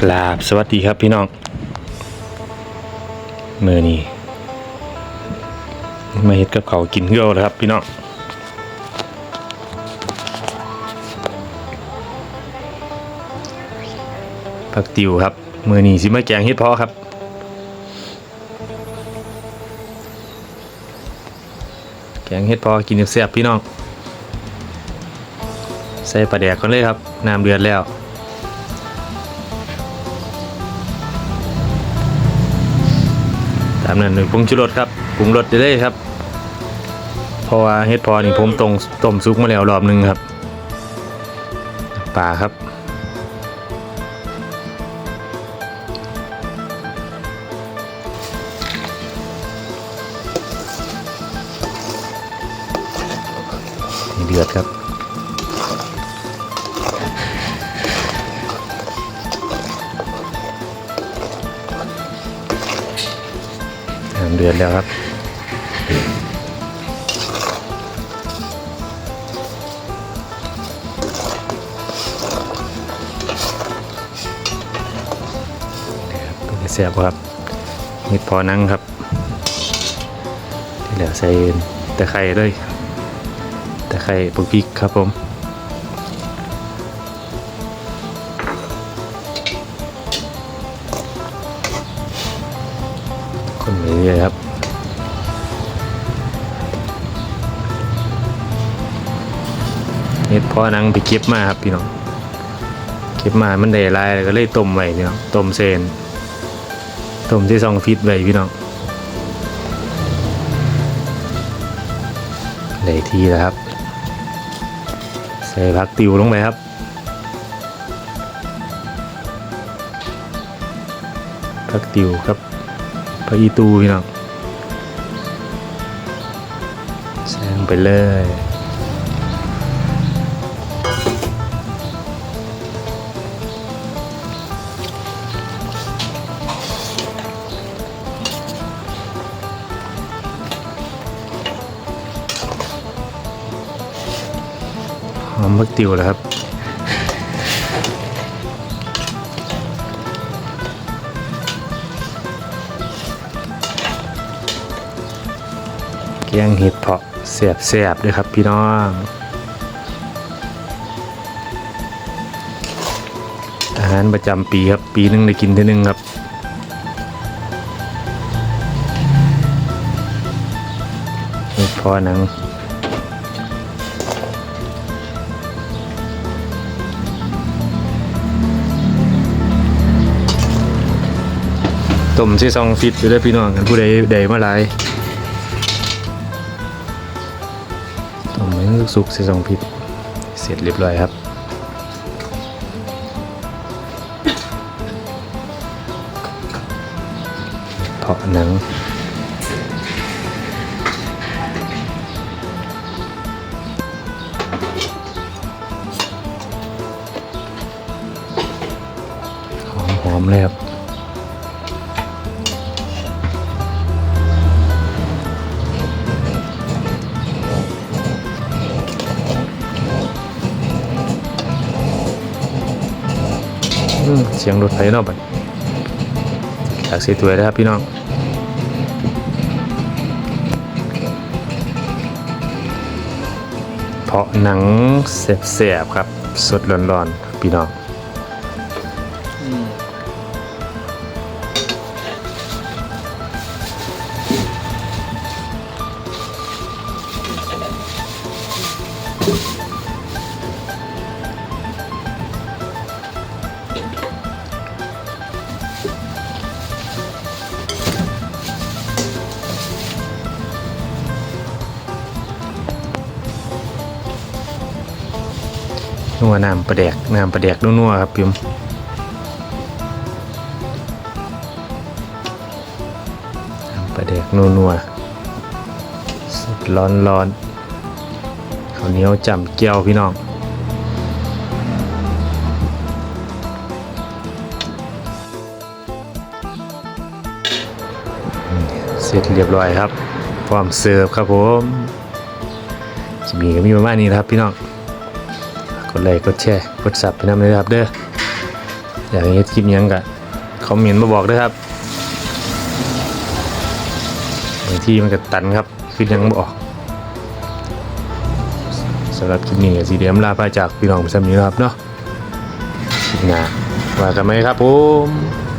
กราบสวัสดีครับพี่น้อง มือนี้มาเฮ็ดกับเขากินเกี่ยวแล้วครับพี่น้องผักติวครับ มือนี้สิมาแกงเฮ็ดพอครับแกงเฮ็ดพอกินแซ่บพี่น้อง ใส่ปลาแดกก่อนเลยครับน้ำเดือดแล้วามนั้นหนึ่งปรุงชูรสครับปรุงรสได้ครับเพราะว่าเฮ็ดพอนี่ผมตรงต้มซุกมาแล้วรอบหนึงครับปลาครับนี่เดือดครับ เดือดแล้วครับเป็นไงแซ่บครับมิดพอนั่งครับ ที่เหลือใส่ตะไคร้เลยตะไคร้ปุกพริกครับผม คนไปเลยครับเฮ็ดพอนังไปเก็บมาครับพี่น้อง เก็บมามันได้ลายก็เลยต้มไว้พี่น้องต้มเซนต้มที่ซองฟิตไว้พี่น้องได้ที่แล้วครับ ใส่ผักติวลงไปครับผักติวครับ ผักอีตูพี่น้องแซงไปเลยหอมผักติวแล้วครับ แกงเห็ดเพาะเสียบเสียบๆด้วยครับพี่น้องอาหารประจำปีครับปีหนึงได้กินทีหนึงครับพอหนังต้มซีซองฟิตอยู่เด้พี่น้องกันผู้ใดใดมาหลาย ต้มให้สุกๆซีซองฟิตเสร็จเรียบร้อยครับเพาะหนังหอมๆเลยครับ เสียงรถไฟนอกบัดอยากเสียตัวนะครับพี่น้องเพราะหนังเสียบๆครับ สดร้อนๆพี่น้อง นัวน้ำปลาแดกน้ำปลาแดกนัวๆครับพิมน้ำปลาแดกนัวๆสดร้อนร้อนๆข้าวเหนียวจำเกี๊ยวพี่น้องเสร็จเรียบร้อยครับพร้อมเสิร์ฟครับผมจะมีก็มีประมาณนี้นะครับพี่น้อง กดไลค์กดแชร์กดซับไปนำเลยนะครับเด้ออยากให้เฮ็ดคลิปยังกะคอมเมนต์มาบอกด้วยครับบางทีมันก็ตันครับคิดยังบ่ออกสำหรับคลิปนี้สีเดียมลาไปจากพี่น้องไปสำนี้นะครับเนาะคลิปหน้าว่ากันไหมครับผม